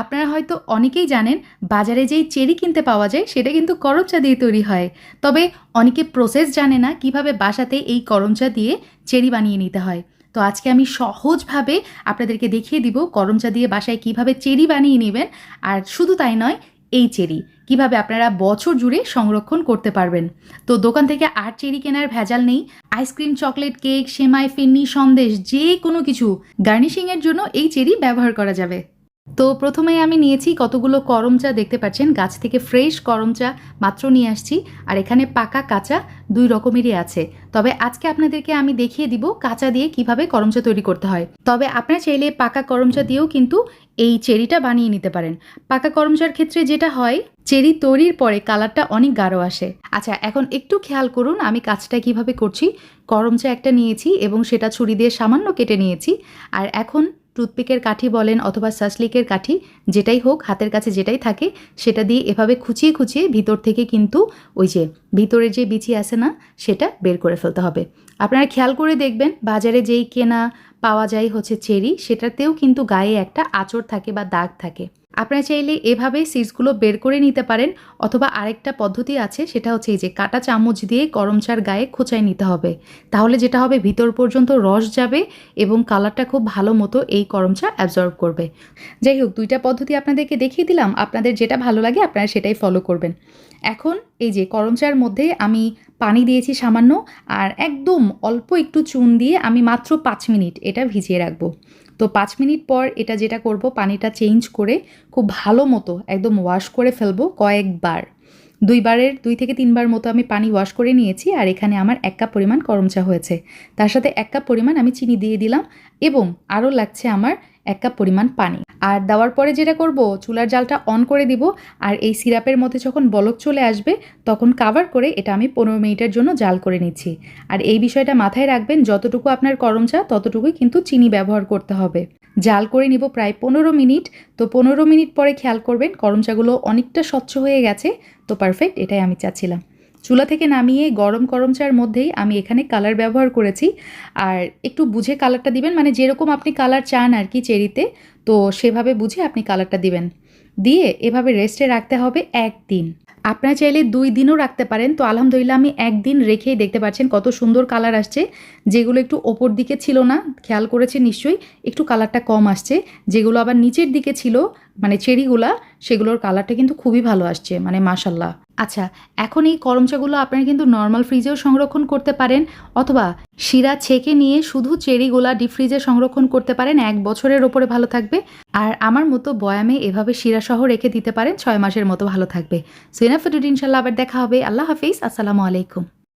আপনারা হয়তো অনেকেই জানেন, বাজারে যেই চেরি কিনতে পাওয়া যায়, সেটা কিন্তু করম চা দিয়ে তৈরি হয়। তবে অনেকে প্রসেস জানে না কীভাবে বাসাতে এই করম চা দিয়ে চেরি বানিয়ে নিতে হয়। তো আজকে আমি সহজভাবে আপনাদেরকে দেখিয়ে দিব করম চা দিয়ে বাসায় কীভাবে চেরি বানিয়ে নেবেন, আর শুধু তাই নয়, এই চেরি। কীভাবে আপনারা বছর জুড়ে সংরক্ষণ করতে পারবেন। তো দোকান থেকে আর চেরি কেনার ভেজাল নেই। আইসক্রিম চকলেট কেক সেমাই ফিন্নি সন্দেশ যে কোনো কিছু গার্নিশিংয়ের জন্য এই চেরি ব্যবহার করা যাবে। তো প্রথমে আমি নিয়েছি কতগুলো করম চা দেখতে পাচ্ছেন। গাছ থেকে ফ্রেশ করম চা মাত্র নিয়ে আসছি। আর এখানে পাকা কাঁচা দুই রকমেরই আছে। তবে আজকে আপনাদেরকে আমি দেখিয়ে দিব কাঁচা দিয়ে কীভাবে করম চা তৈরি করতে হয়। তবে আপনারা চাইলে পাকা করম চা দিয়েও কিন্তু এই চেরিটা বানিয়ে নিতে পারেন। পাকা করম চার ক্ষেত্রে যেটা হয়, চেরি তৈরির পরে কালারটা অনেক গাঢ় আসে। আচ্ছা এখন একটু খেয়াল করুন আমি কাজটা কীভাবে করছি। করম চা একটা নিয়েছি এবং সেটা ছুরি দিয়ে সামান্য কেটে নিয়েছি। আর এখন টুথপিকের কাঠি বলেন অথবা সাসলিকের কাঠি, যেটাই হোক, হাতের কাছে যেটাই থাকে, সেটা দিয়ে এভাবে খুঁচিয়ে খুঁচিয়ে ভিতর থেকে কিন্তু ওই যে ভিতরে যে বিচি আছে না, সেটা বের করে ফেলতে হবে। আপনারা খেয়াল করে দেখবেন, বাজারে যেই কেনা পাওয়া যায় হচ্ছে চেরি, সেটাতেও কিন্তু গায়ে একটা আঁচড় থাকে বা দাগ থাকে। আপনারা চাইলে এভাবে সিডসগুলো বের করে নিতে পারেন, অথবা আরেকটা পদ্ধতি আছে, সেটা হচ্ছে এই যে কাটা চামচ দিয়ে গরম চার গায়ে খোঁচাই নিতে হবে। তাহলে যেটা হবে, ভিতর পর্যন্ত রস যাবে এবং কালারটা খুব ভালো মতো এই গরম চা অ্যাবজর্ব করবে। যাই হোক, দুইটা পদ্ধতি আপনাদেরকে দেখিয়ে দিলাম। আপনাদের যেটা ভালো লাগে, আপনারা সেটাই ফলো করবেন। এখন এই যে করম চার মধ্যে আমি পানি দিয়েছি সামান্য, আর একদম অল্প একটু চুন দিয়ে আমি মাত্র পাঁচ মিনিট এটা ভিজিয়ে রাখব। তো পাঁচ মিনিট পর এটা যেটা করব, পানিটা চেঞ্জ করে খুব ভালো মতো একদম ওয়াশ করে ফেলব কয়েকবার। দুইবারের, দুই থেকে তিনবার মতো আমি পানি ওয়াশ করে নিয়েছি আর এখানে আমার এক কাপ পরিমাণ গরম চা হয়েছে। তার সাথে এক কাপ পরিমাণ আমি চিনি দিয়ে দিলাম এবং আরও লাগছে আমার এক কাপ পরিমাণ পানি। আর দেওয়ার পরে যেটা করব, চুলার জালটা অন করে দিব, আর এই সিরাপের মধ্যে যখন বলক চলে আসবে, তখন কাভার করে এটা আমি পনেরো মিনিটের জন্য জাল করে নিচ্ছি। আর এই বিষয়টা মাথায় রাখবেন, যতটুকু আপনার করম চা, ততটুকুই কিন্তু চিনি ব্যবহার করতে হবে। জাল করে নিব প্রায় পনেরো মিনিট। তো পনেরো মিনিট পরে খেয়াল করবেন করম চাগুলো অনেকটা স্বচ্ছ হয়ে গেছে। তো পারফেক্ট এটাই আমি চাচ্ছিলাম। চুলা থেকে নামিয়ে গরম গরম চার মধ্যেই আমি এখানে কালার ব্যবহার করেছি। আর একটু বুঝে কালারটা দিবেন মানে যেরকম আপনি কালার চান আর কি চেরিতে, তো সেভাবে বুঝে আপনি কালারটা দিবেন। দিয়ে এভাবে রেস্টে রাখতে হবে একদিন। আপনারা চাইলে দুই দিনও রাখতে পারেন, তো আলহামদুলিল্লাহ আমি একদিন রেখেই দেখতে পাচ্ছেন কত সুন্দর কালার আসছে। যেগুলো একটু ওপর দিকে ছিল না, খেয়াল করেছে নিশ্চয়ই, একটু কালারটা কম আসছে। যেগুলো আবার নিচের দিকে ছিল মানে চেরিগুলা, সেগুলোর কালারটা কিন্তু খুবই ভালো আসছে মানে মাশাল্লাহ। আচ্ছা এখন এই করমচাগুলো আপনারা কিন্তু নর্মাল ফ্রিজেও সংরক্ষণ করতে পারেন, অথবা শিরা ছেঁকে নিয়ে শুধু চেরিগুলা ডিপ ফ্রিজে সংরক্ষণ করতে পারেন, এক বছরের ওপরে ভালো থাকবে। আর আমার মতো বয়ামে এভাবে শিরাসহ রেখে দিতে পারেন, ছয় মাসের মতো ভালো থাকবে। সো এনাফ ইনশাল্লাহ আবার দেখা হবে। আল্লাহ হাফিজ, আসসালামু আলাইকুম।